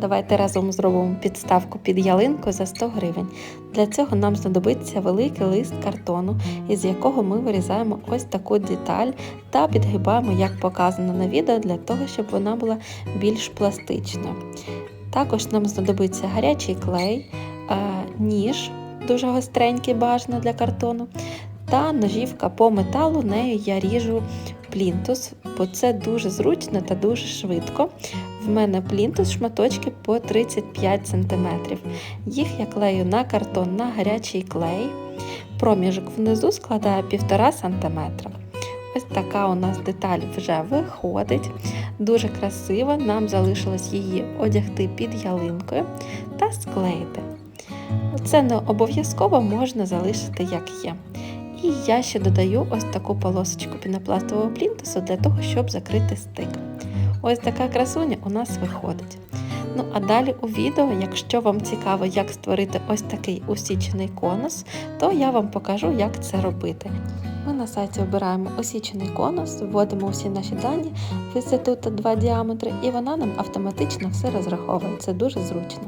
Давайте разом зробимо підставку під ялинку за 100 гривень. Для цього нам знадобиться великий лист картону, із якого ми вирізаємо ось таку деталь та підгибаємо, як показано на відео, для того, щоб вона була більш пластичною. Також нам знадобиться гарячий клей, е, ніж дуже гостренький, бажано для картону, та ножівка по металу. Нею я ріжу плінтус, бо це дуже зручно та дуже швидко. В мене плінтус шматочки по 35 см. Їх я клею на картон на гарячий клей. Проміжок внизу складає 1,5 см. Ось така у нас деталь вже виходить. Дуже красиво. Нам залишилось її одягти під ялинкою та склеїти. Це не обов'язково можна залишити як є. І я ще додаю ось таку полосочку пінопластового плінтусу для того, щоб закрити стик. Ось така красуня у нас виходить. Ну а далі у відео, якщо вам цікаво, як створити ось такий усічений конус, то я вам покажу, як це робити. Ми на сайті обираємо осічений конус, вводимо усі наші дані, висоту та два діаметри, і вона нам автоматично все розраховує. Це дуже зручно.